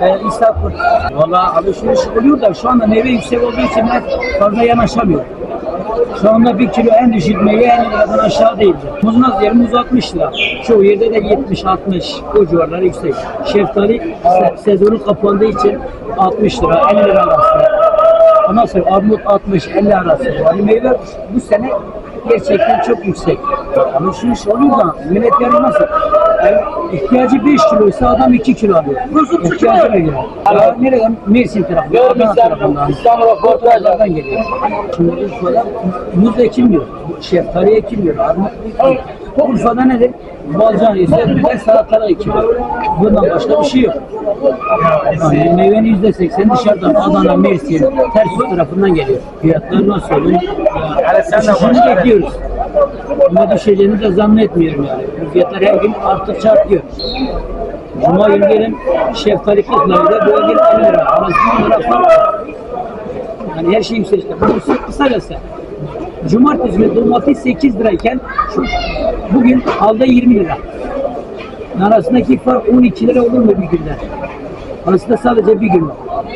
Ee, İstanbul. Valla alışveriş oluyor da şu anda meyve yüksek olduğu için ben fazla yanaşamıyor. Şu anda bir kilo en düşük meyve 50 liradan aşağı değil. Muz nasıl yer? Muz 60 lira. Çoğu yerde de 70-60 o civarlar yüksek. Şeftali se- sezonu kapandığı için 60 lira 50 lira arası. Ondan sonra armut 60-50 arası. Yani meyve bu sene gerçekten çok yüksek. Alışveriş oluyor da millet nasıl? Yani ihtiyacı 5 kiloysa adam 2 kilo alıyor. İhtiyacına göre. Ya nereden? Mersin tarafından, Adana tarafından, İstanbul'dan geliyor. Şimdi Urfa'da muz ekilmiyor, şeftali ekilmiyor, armut ekilmiyor. Urfa'da nedir? Balcan ise biber salatalık ekiliyor. Bundan başka bir şey yok. Yani meyvenin yüzde seksen dışarıdan Adana, Mersin, Tersus tarafından geliyor. Fiyatlar nasıl olur? Düşüşünü bekliyoruz. Ama düşeceğini de zannetmiyorum yani. Fiyatlar her gün arttıkça artıyor. Cuma günü gelin şeftali 40 liraydı, bu 50 lira. Arasında lira fark. Yani her şey yükselişte. Bu kısacası. Cumartesi günü domates 8 lirayken şu, bugün alda 20 lira. Arasındaki fark 12 lira olur mu bir günde? Arasında sadece bir gün var.